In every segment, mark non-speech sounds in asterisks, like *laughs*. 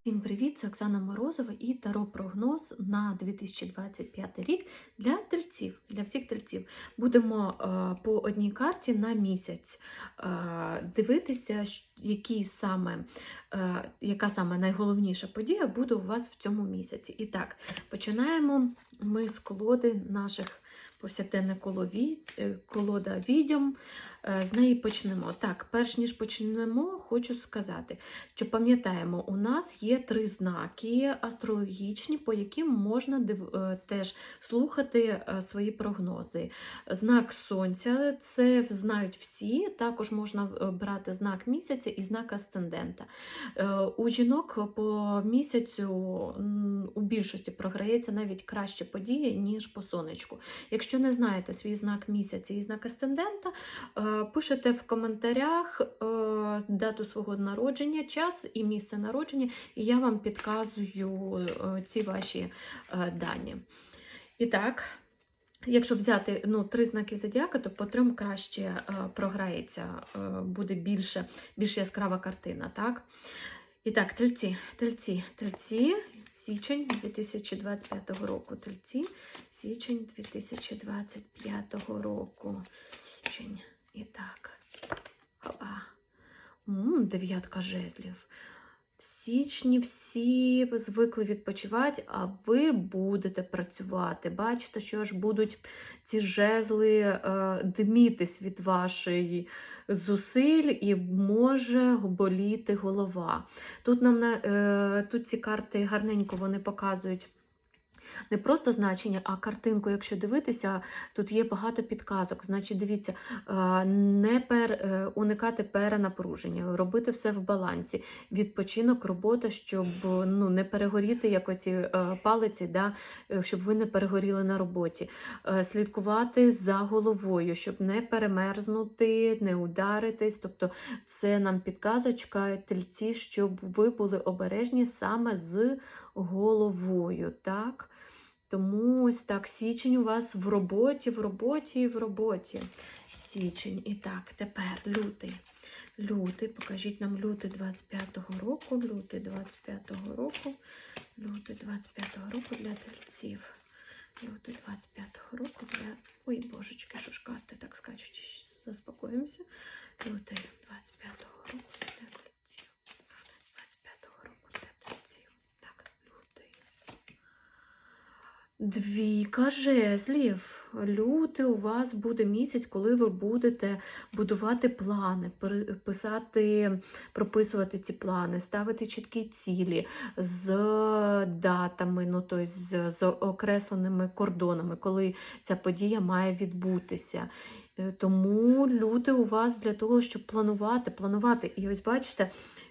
Всім привіт! Це Оксана Морозова і Таро прогноз на 2025 рік для тельців, для всіх тельців. Будемо е, по одній карті на місяць е, дивитися, які саме, е, яка саме найголовніша подія буде у вас в цьому місяці. І так, починаємо ми з колоди наших е, колода відьом. Е, З неї почнемо. Так, перш ніж почнемо, хочу сказати, що пам'ятаємо, у нас є три знаки астрологічні, по яким можна див... е, теж слухати е, свої прогнози. Знак сонця це знають всі. Також можна брати знак місяця і знак асцендента. У жінок по місяцю у більшості програється навіть краще події, ніж по сонечку. Якщо не знаєте свій знак місяця і знак асцендента, пишете в коментарях е, дату свого народження, час і місце народження, і я вам підказую е, ці ваші е, дані. І так. Якщо взяти ну, три знаки зодіака, то по трьом краще е, програється, е, буде більше, більш яскрава картина. Так? І так, тельці, тельці, тельці, січень 2025 року. Тельці, січень 2025 року. Січень. І так. Опа. М, дев'ятка жезлів. В січні всі звикли відпочивати, а ви будете працювати. Бачите, що ж будуть ці жезли е, димітись від вашої зусиль і може боліти голова. Тут нам е, тут ці карти гарненько вони показують. Не просто значення, а картинку, якщо дивитися, тут є багато підказок. Значить, дивіться, е, не пер, е, уникати перенапруження, робити все в балансі, відпочинок, робота, щоб ну, не перегоріти, як оці е, палиці, да, щоб ви не перегоріли на роботі. Слідкувати за головою, щоб не перемерзнути, не ударитись. Тобто це нам підказочка тельці, щоб ви були обережні саме з головою. так? Тому ось так, січень у вас в роботі, в роботі і в роботі. Січень. І так, тепер лютий. Лютий, покажіть нам лютий 25-го року. Лютий 25-го року. Лютий 25-го року для тельців. Лютий 25-го року для. Ой, божечки, що ж карти так скачуть. Заспокоїмося. Лютий 25-го року для тельців. Лютий 25-го року для тельців. Так, лютий. Двійка жезлів. Лютий у вас буде місяць, коли ви будете будувати плани, писати, прописувати ці плани, ставити чіткі цілі з датами, ну тобто з, з окресленими кордонами, коли ця подія має відбутися. Е, Тому лютий у вас для того, щоб планувати, планувати. І ось бачите,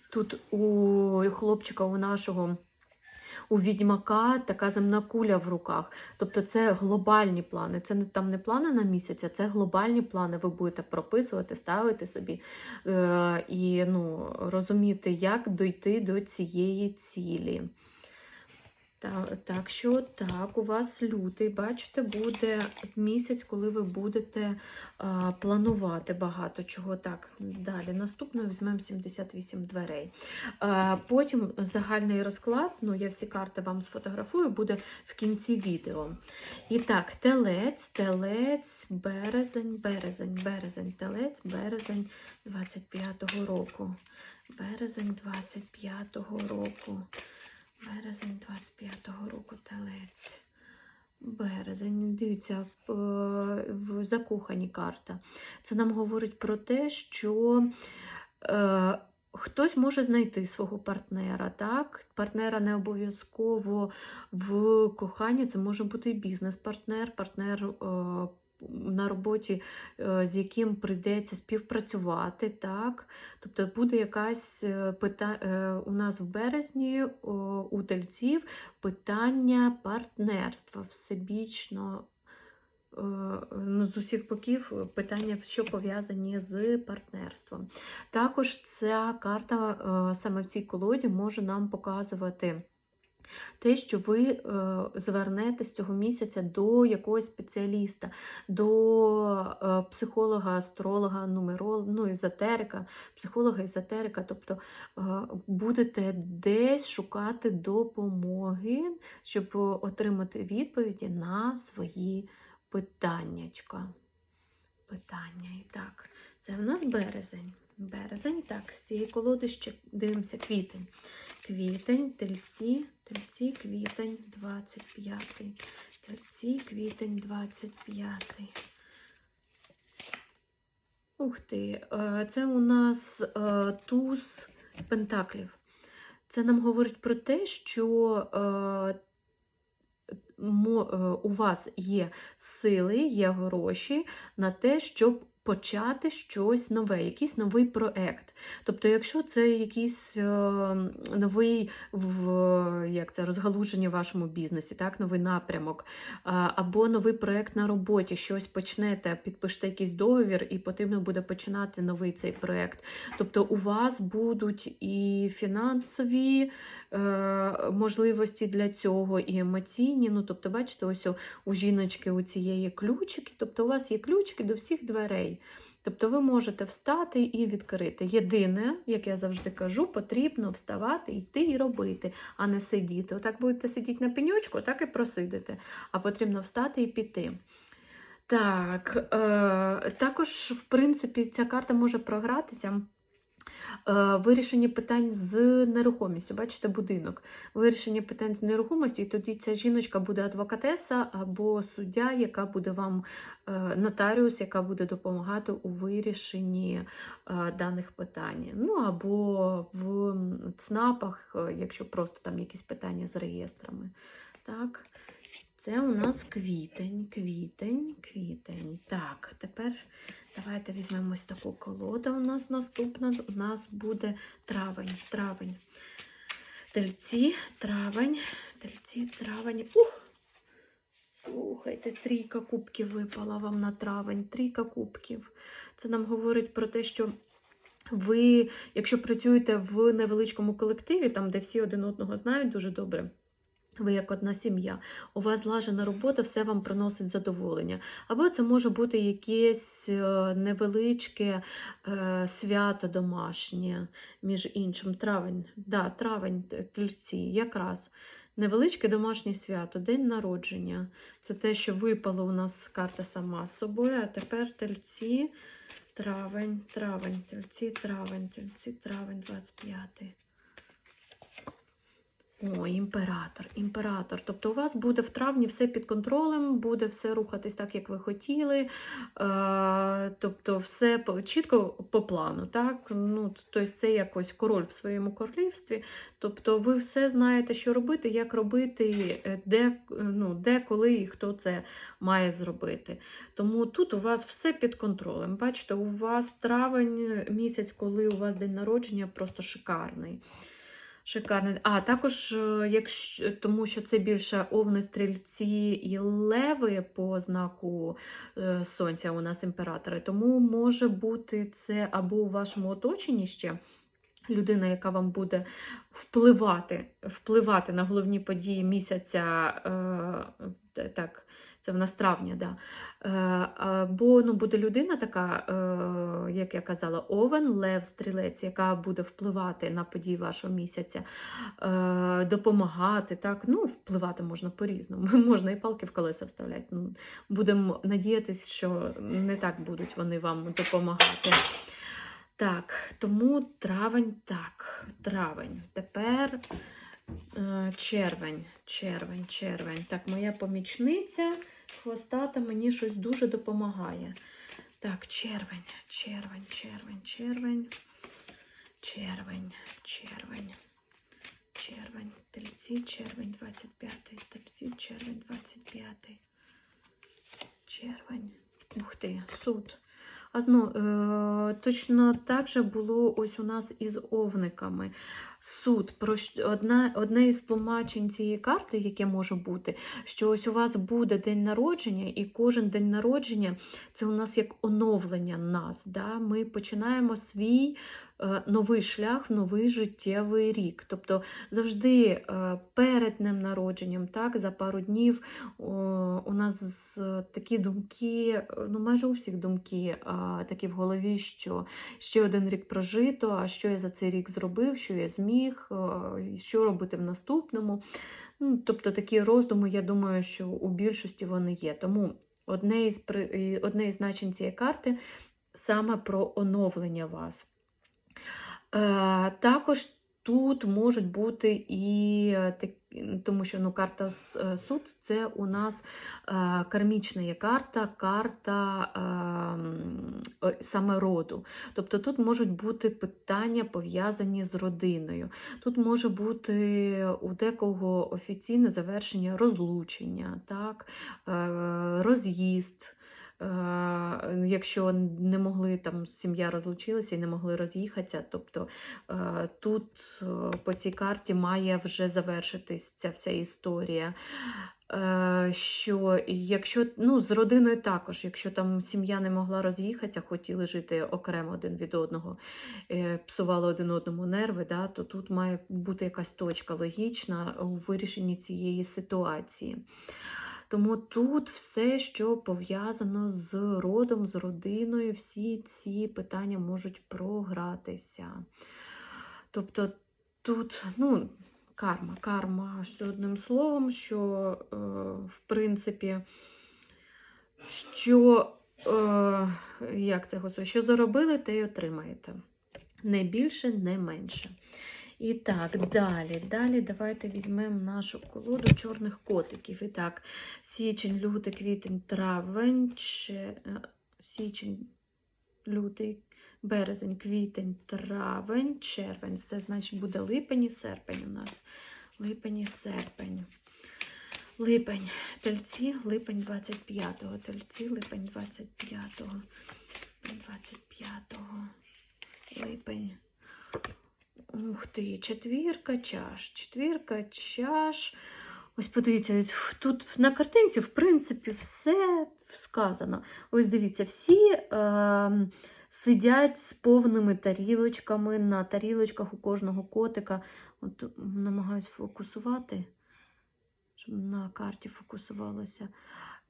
тут у хлопчика, у нашого у відьмака така земна куля в руках. Тобто це глобальні плани. Це не там не плани на місяць, а це глобальні плани. Ви будете прописувати, ставити собі е, і ну, розуміти, як дойти до цієї цілі. Так, що так, у вас лютий, бачите, буде місяць, коли ви будете а, планувати багато чого. Так, далі. Наступно візьмемо 78 дверей. А, потім загальний розклад, ну я всі карти вам сфотографую, буде в кінці відео. І так, телець, телець, березень, березень, березень, телець, березень 25-го року. Березень 25-го року. Березень 25-го року телець. Березень, дивіться, в закохані карта. Це нам говорить про те, що е, хтось може знайти свого партнера. так? Партнера не обов'язково в коханні, це може бути і бізнес-партнер, партнер. Е, на роботі, е, з яким прийдеться співпрацювати, так? Тобто буде якась е, пита... е, у нас в березні у тельців питання партнерства всебічно. ну, З усіх боків питання, що пов'язані з партнерством. Також ця карта саме в цій колоді може нам показувати те, що ви е, звернетесь цього місяця до якогось спеціаліста, до е, психолога, астролога, нумеролога, ну, езотерика, психолога, езотерика, тобто е, будете десь шукати допомоги, щоб отримати відповіді на свої питаннячка. Питання. І так, це в нас березень. Березень, так, з цієї колоди ще дивимося квітень. Квітень, тельці, тельці, квітень, 25. Тельці, квітень, 25. Ух ти, е, це у нас е, туз пентаклів. Це нам говорить про те, що е, у вас є сили, є гроші на те, щоб почати щось нове, якийсь новий проект. Тобто, якщо це якийсь е, новий в, як це, розгалуження в вашому бізнесі, так, новий напрямок, або новий проект на роботі, щось почнете, підпишете якийсь договір, і потрібно буде починати новий цей проект. Тобто у вас будуть і фінансові е, можливості для цього, і емоційні. Ну, тобто, бачите, ось у, у жіночки у цієї ключики, тобто у вас є ключики до всіх дверей. Тобто ви можете встати і відкрити. Єдине, як я завжди кажу, потрібно вставати, йти і робити, а не сидіти. Отак будете сидіти на пеньочку, так і просидите. А потрібно встати і піти. Так, е, також, в принципі, ця карта може програтися. Е, Вирішення питань з нерухомістю. Бачите, будинок. Вирішення питань з нерухомістю, і тоді ця жіночка буде адвокатеса або суддя, яка буде вам е, нотаріус, яка буде допомагати у вирішенні е, даних питань. Ну або в ЦНАПах, якщо просто там якісь питання з реєстрами. Так. Це у нас квітень, квітень, квітень. Так, тепер давайте візьмемо таку колоду. У нас наступна. У нас буде травень. Травень. Тельці, травень, тельці, травень. Ух! Слухайте, трійка кубків випала вам на травень. Трійка кубків. Це нам говорить про те, що ви, якщо працюєте в невеличкому колективі, там, де всі один одного знають дуже добре. Ви як одна сім'я, у вас злажена робота, все вам приносить задоволення. Або це може бути якесь е, невеличке е, свято домашнє, між іншим. Травень, да, травень, т- тельці, якраз. Невеличке домашнє свято, день народження. Це те, що випало у нас карта сама з собою, а тепер тельці, травень, травень, тельці, травень, тельці, травень, 25. О, імператор, імператор. Тобто у вас буде в травні все під контролем, буде все рухатись так, як ви хотіли. Е, тобто, все по- чітко по плану. так? Ну, тобто це якось король в своєму королівстві. Тобто, ви все знаєте, що робити, як робити, е, де, е, ну, де, коли і хто це має зробити. Тому тут у вас все під контролем. Бачите, у вас травень місяць, коли у вас день народження, просто шикарний. Шикарний. А також, е, якщо, тому що це більше овни, стрільці і леви по знаку е, сонця у нас імператори, тому може бути це або у вашому оточенні ще. Людина, яка вам буде впливати, впливати на головні події місяця, е, так, це в нас травня, да. Е, або ну, буде людина така, е, як я казала, овен, лев, стрілець, яка буде впливати на події вашого місяця, е, допомагати. Так? Ну, впливати можна по-різному. *laughs* Можна і палки в колеса вставляти. Ну, будемо надіятися, що не так будуть вони вам допомагати. Так, тому травень, так, травень. Тепер червень, червень, червень. Так, моя помічниця хвостата мені щось дуже допомагає. Так, червень, червень, червень, червень, червень, червень, червень, тельці, червень 25, тельці, червень 25, червень. Ух ти, суд. А знову, е, точно так же було ось у нас із овниками. Суд. Про одна, одне із тлумачень цієї карти, яке може бути, що ось у вас буде день народження, і кожен день народження це у нас як оновлення нас. Да? Ми починаємо свій е, новий шлях, новий життєвий рік. Тобто завжди е, перед днем народженням, так, за пару днів о, у нас такі думки, е, ну майже у всіх думки а, такі в голові, що ще один рік прожито, а що я за цей рік зробив, що я зміг, е, що робити в наступному. Ну, тобто такі роздуми, я думаю, що у більшості вони є. Тому одне із, одне із значень цієї карти саме про оновлення вас. Е, також тут можуть бути і е, так, тому що ну, карта е, суд це у нас е, кармічна є карта, карта е, саме роду. Тобто тут можуть бути питання пов'язані з родиною. Тут може бути у декого офіційне завершення розлучення, так, е, роз'їзд. Е, Якщо не могли там сім'я розлучилася і не могли роз'їхатися, тобто е, тут е, по цій карті має вже завершитись ця вся історія. Що якщо ну, з родиною також, якщо там сім'я не могла роз'їхатися, хотіли жити окремо один від одного, псували один одному нерви, да, то тут має бути якась точка логічна у вирішенні цієї ситуації. Тому тут все, що пов'язано з родом, з родиною, всі ці питання можуть програтися. Тобто тут, ну, карма, карма, одним словом, що, е, в принципі, що, е, як це що заробили, те й отримаєте. Не більше, не менше. І так, далі. Далі давайте візьмемо нашу колоду чорних котиків. І так, січень, лютий, квітень, травень, че... е, січень, лютий, березень, квітень, травень, червень. Це значить буде липень і серпень у нас. Липень і серпень. Липень. Тельці, липень 25-го. Тельці, липень 25-го. 25-го. Липень. Ух ти, четвірка чаш. Четвірка чаш. Ось подивіться, тут на картинці, в принципі, все сказано. Ось дивіться, всі е, сидять з повними тарілочками. На тарілочках у кожного котика. От намагаюсь фокусувати, щоб на карті фокусувалося.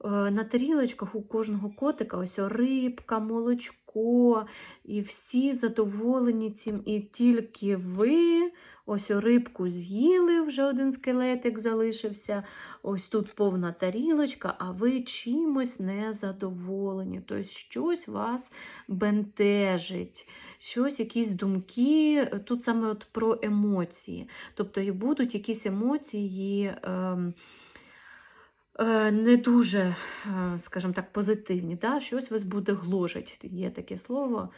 Е, На тарілочках у кожного котика ось рибка, молочко, і всі задоволені цим. І тільки ви ось рибку з'їли, вже один скелетик залишився. Ось тут повна тарілочка, а ви чимось не задоволені. Тобто щось вас бентежить, щось, якісь думки. Тут саме от про емоції. Тобто і будуть якісь емоції. ем, е, Не дуже, е, скажімо так, позитивні, да? щось вас буде гложить, є таке слово.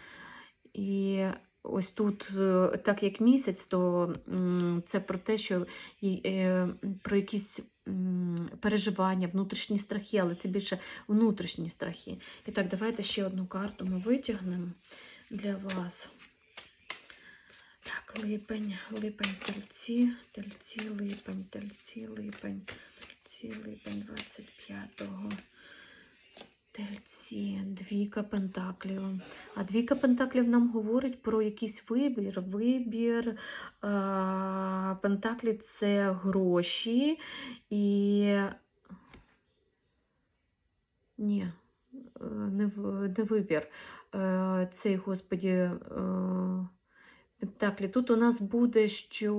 І ось тут, е, так як місяць, то це про те, що е, про якісь переживання, внутрішні страхи, але це більше внутрішні страхи. І так, давайте ще одну карту ми витягнемо для вас. Так, липень, липень, тельці, тельці, липень, тельці, липень, тельці, липень 25-го. Тельці, двійка пентаклів. А двійка пентаклів нам говорить про якийсь вибір. Вибір а, пентаклі це гроші і. Ні, е, не, не вибір. Е, Цей, господі, е, пентаклі. Тут у нас буде, що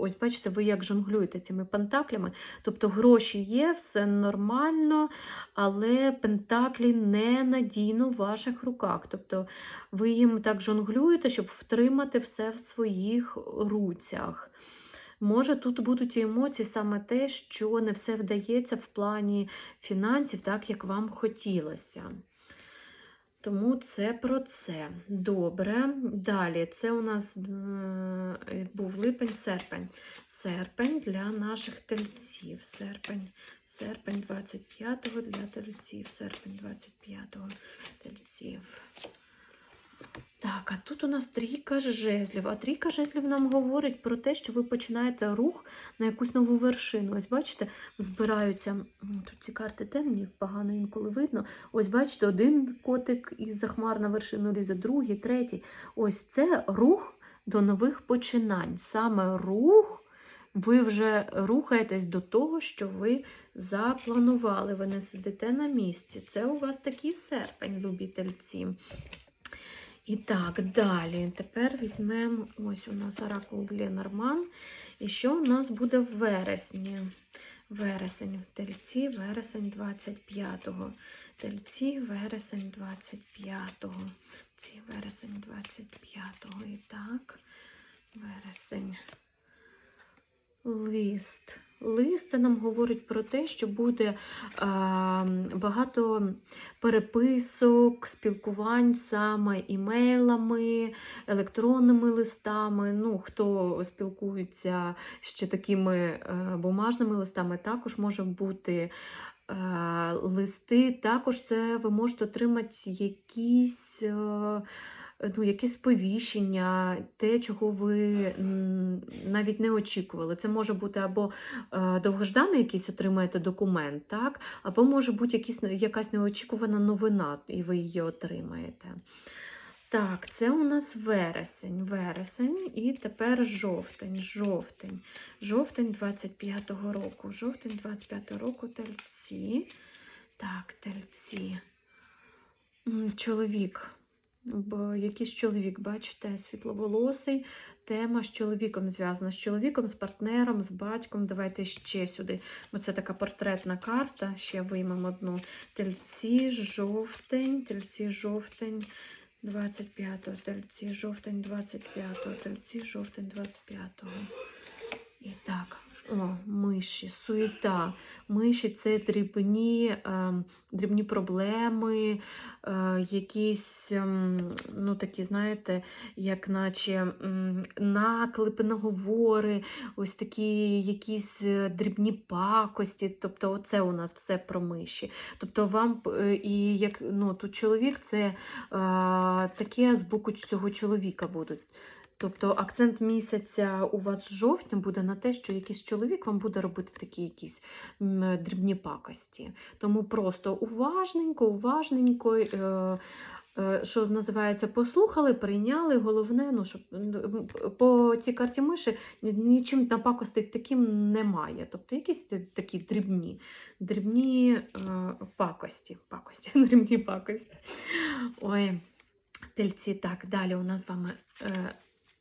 ось бачите, ви як жонглюєте цими пентаклями. Тобто гроші є, все нормально, але пентаклі не надійно в ваших руках. Тобто ви їм так жонглюєте, щоб втримати все в своїх руцях. Може, тут будуть і емоції саме те, що не все вдається в плані фінансів, так як вам хотілося. Тому це про це. Добре. Далі, це у нас е, був липень, серпень. Серпень для наших тельців. Серпень, серпень 25-го для тельців. Серпень 25-го тельців. Так, а тут у нас трійка жезлів. А трійка жезлів нам говорить про те, що ви починаєте рух на якусь нову вершину. Ось бачите, збираються. Тут ці карти темні, погано інколи видно. Ось бачите, один котик із захмар на вершину лізе, другий, третій. Ось це рух до нових починань. Саме рух. Ви вже рухаєтесь до того, що ви запланували. Ви не сидите на місці. Це у вас такий серпень, любі тельці. І так, далі. Тепер візьмемо ось у нас оракул Ленорман. І що у нас буде в вересні? Вересень, тельці, вересень 25-го. Тельці, вересень 25-го. Ці вересень 25-го. І так, вересень. Лист. Лист це нам говорить про те, що буде а, багато переписок, спілкувань саме імейлами, електронними листами. Ну, хто спілкується ще такими е, бумажними листами, також може бути е, листи. Також це ви можете отримати якісь. Е, Ну, якісь сповіщення, те, чого ви навіть не очікували. Це може бути або е, довгожданий якийсь отримаєте документ, так? або може бути якісь, якась неочікувана новина, і ви її отримаєте. Так, це у нас вересень, вересень і тепер жовтень, жовтень. Жовтень 25-го року. Жовтень 25-го року тельці. Так, тельці. Чоловік. Бо якийсь чоловік, бачите, світловолосий, тема з чоловіком зв'язана. З чоловіком, з партнером, з батьком. Давайте ще сюди. Бо це така портретна карта. Ще виймемо одну. Тельці, жовтень, тельці, жовтень 25-го, тельці, жовтень 25-го, тельці, жовтень 25-го. І так, о, миші, суєта. Миші це дрібні, е, дрібні проблеми, е, якісь, ем, ну такі, знаєте, як наче наклепи, наговори, ось такі якісь е, дрібні пакості. Тобто, оце у нас все про миші. Тобто, вам е, і як ну, тут чоловік це таке з боку цього чоловіка будуть. Тобто акцент місяця у вас з жовтня буде на те, що якийсь чоловік вам буде робити такі якісь дрібні пакості. Тому просто уважненько, уважненько. Е, е, що називається, послухали, прийняли. Головне, ну, щоб по цій карті миші ні- нічим напакостить таким немає. Тобто якісь такі дрібні, дрібні е, пакості. пакості, *laughs* дрібні пакості. Ой, тельці. Так, далі у нас з вами е,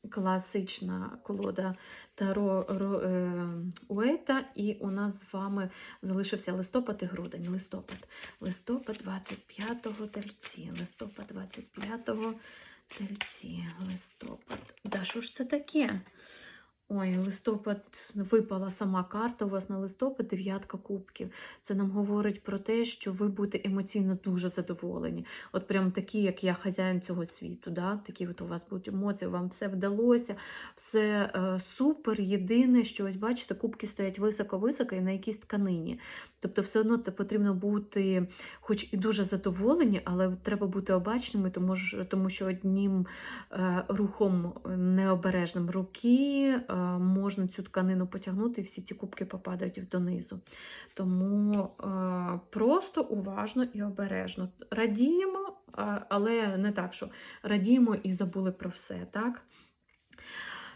класична колода Таро Ро, е, Уейта, і у нас з вами залишився листопад і грудень. Листопад. Листопад 25-го тельці. Листопад 25-го тельці. Листопад. Да що ж це таке? Ой, листопад випала сама карта. У вас на листопад дев'ятка кубків. Це нам говорить про те, що ви будете емоційно дуже задоволені. От прям такі, як я, хазяїн цього світу. Да? Такі от у вас будуть емоції, вам все вдалося, все е, супер. Єдине, що ось бачите, кубки стоять високо-високо і на якійсь тканині. Тобто, все одно потрібно бути, хоч і дуже задоволені, але треба бути обачними, тому, ж- тому що одним е, рухом необережним руки е, можна цю тканину потягнути, і всі ці кубки попадають донизу. Тому е, просто уважно і обережно. Радіємо, але не так, що радіємо і забули про все. так?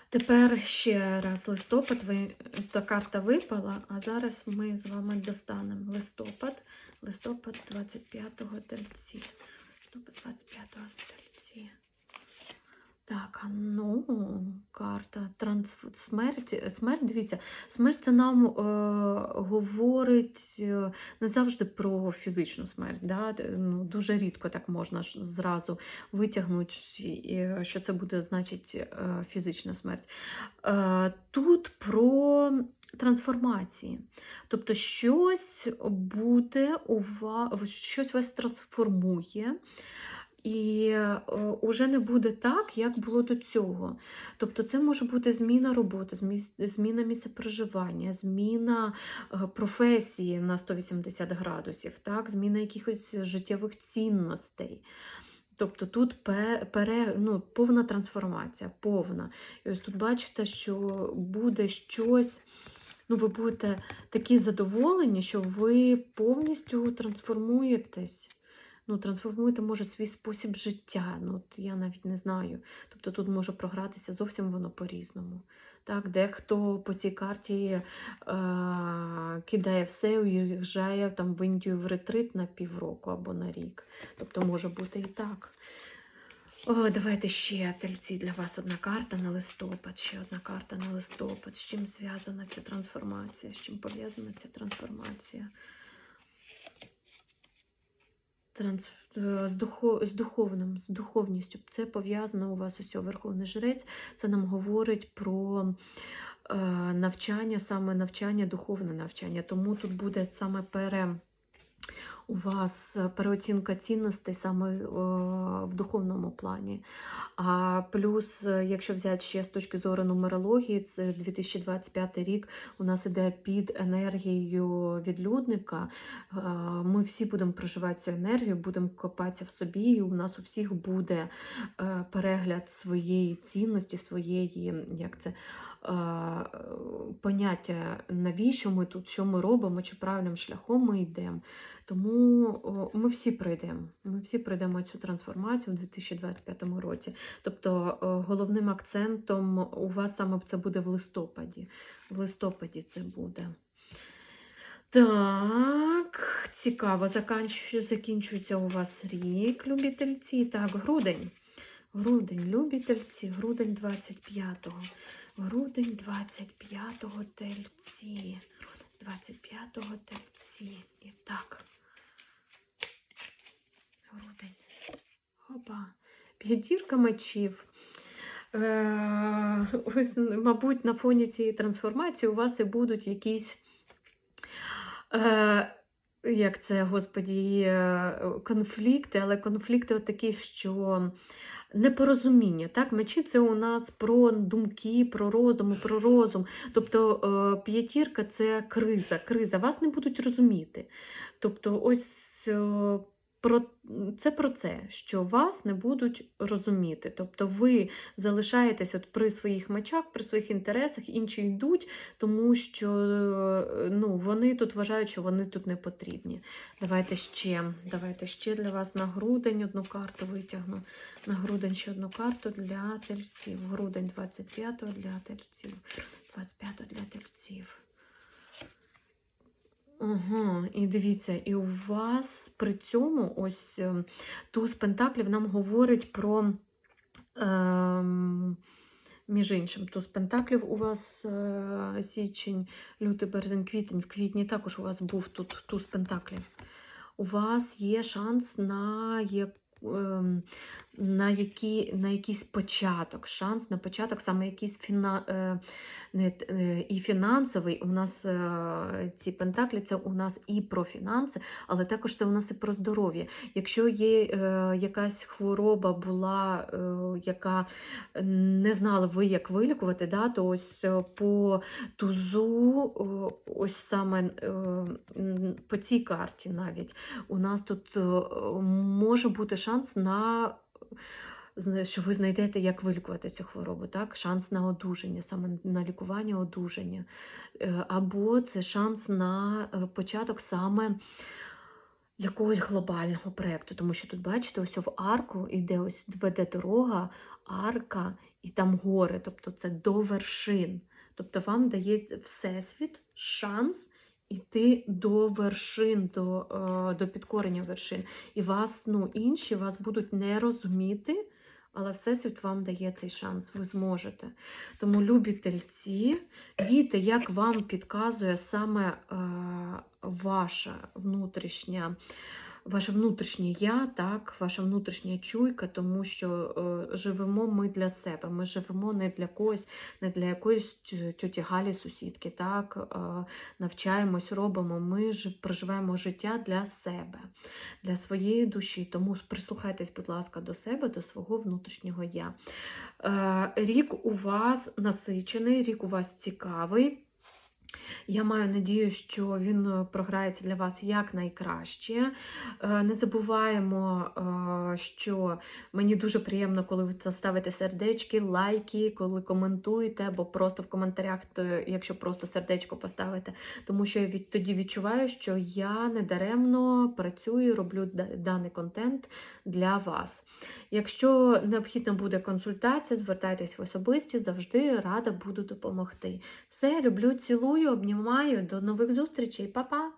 Тепер ще раз листопад, ви, та карта випала, а зараз ми з вами достанемо листопад, листопад 25-го тельці. Листопад 25-го тельці. Так, ну, карта трансф... смерть. Смерть, дивіться, смерть це нам е, говорить е, не завжди про фізичну смерть. Да? Ну, дуже рідко так можна зразу витягнути, що це буде значить е, фізична смерть. Е, тут про трансформації. Тобто щось буде у вас, щось вас трансформує. І е, уже не буде так, як було до цього. Тобто, це може бути зміна роботи, зміна місця проживання, зміна е, професії на 180 градусів, так? зміна якихось життєвих цінностей. Тобто тут пере, ну, повна трансформація, повна. І ось тут бачите, що буде щось, ну, ви будете такі задоволені, що ви повністю трансформуєтесь. Ну, трансформуєте, може, свій спосіб життя. Ну, от я навіть не знаю. Тобто тут може програтися зовсім воно по-різному. Так, дехто по цій карті е- кидає все уїжджає там в Індію в ретрит на півроку або на рік. Тобто може бути і так. О, давайте ще тельці для вас одна карта на листопад. Ще одна карта на листопад. З чим зв'язана ця трансформація? З чим пов'язана ця трансформація? Транс... е, З, духов... з духовним, з духовністю. Це пов'язано у вас ось Верховний Жрець. Це нам говорить про е, навчання, саме навчання, духовне навчання. Тому тут буде саме пере у вас е, переоцінка цінностей саме е, в духовному плані. А плюс, е, якщо взяти ще з точки зору нумерології, це 2025 рік у нас іде під енергією відлюдника. Ми всі будемо проживати цю енергію, будемо копатися в собі, і у нас у всіх буде перегляд своєї цінності, своєї, як це. Поняття, навіщо ми тут, що ми робимо, чи правильним шляхом ми йдемо. Тому о, ми всі пройдемо. Ми всі пройдемо цю трансформацію у 2025 році. Тобто головним акцентом у вас саме це буде в листопаді. В листопаді це буде. Так, цікаво, закінчується у вас рік, любительці. Так, грудень. Грудень, любительці, грудень 25-го. Грудень 25-го тельці. Грудень 25-го тельці. І так. Грудень. Опа. П'ятірка мечів. Е, ось, мабуть, на фоні цієї трансформації у вас і будуть якісь. Е, як це, господі, е, конфлікти, але конфлікти такі, що непорозуміння. Так? Мечі це у нас про думки, про роздуми, про розум. Тобто е, п'ятірка це криза. Криза. Вас не будуть розуміти. Тобто, ось е, про, це про це, що вас не будуть розуміти. Тобто ви залишаєтесь от при своїх мечах, при своїх інтересах, інші йдуть, тому що е, ну, вони тут вважають, що вони тут не потрібні. Давайте ще, давайте ще для вас на грудень одну карту витягну. На грудень ще одну карту для тельців. Грудень 25-го для тельців. 25-го для тельців. Ага, і дивіться, і у вас при цьому ось ем, туз Пентаклів нам говорить про, ем, між іншим, туз Пентаклів у вас е, січень, лютий, березень, квітень. В квітні також у вас був тут туз Пентаклів. У вас є шанс на на, які, на якийсь початок, шанс на початок, саме якийсь фіна, е, е, і фінансовий. У нас е, ці пентаклі це у нас і про фінанси, але також це у нас і про здоров'я. Якщо є якась хвороба була, яка не знали ви, як вилікувати, да, то ось по тузу, ось саме по цій карті навіть у нас тут може бути шанс на що ви знайдете, як вилікувати цю хворобу, так? шанс на одужання, саме на лікування одужання. Е, Або це шанс на початок саме якогось глобального проєкту. Тому що тут, бачите, ось в арку іде ось веде дорога, арка і там гори, тобто це до вершин. Тобто вам дає Всесвіт шанс іти до вершин, до, е, до підкорення вершин. І вас, ну, інші вас будуть не розуміти, але Всесвіт вам дає цей шанс, ви зможете. Тому любі тельці, діти, як вам підказує саме е, ваша внутрішня. Ваше внутрішнє я, так, ваша внутрішня чуйка, тому що е, живемо ми для себе. Ми живемо не для когось, не для якоїсь тьоті Галі, сусідки, так, е, навчаємось, робимо. Ми ж проживаємо життя для себе, для своєї душі. Тому прислухайтесь, будь ласка, до себе, до свого внутрішнього я. Е, Рік у вас насичений, рік у вас цікавий. Я маю надію, що він е, програється для вас якнайкраще. Е, Не забуваємо, е, що мені дуже приємно, коли ви ставите сердечки, лайки, коли коментуєте, або просто в коментарях, якщо просто сердечко поставите. Тому що я від, тоді відчуваю, що я недаремно працюю, роблю даний контент для вас. Якщо необхідна буде консультація, звертайтесь в особисті, завжди рада буду допомогти. Все, люблю, цілую, обнімаю. До нових зустрічей, Па-па!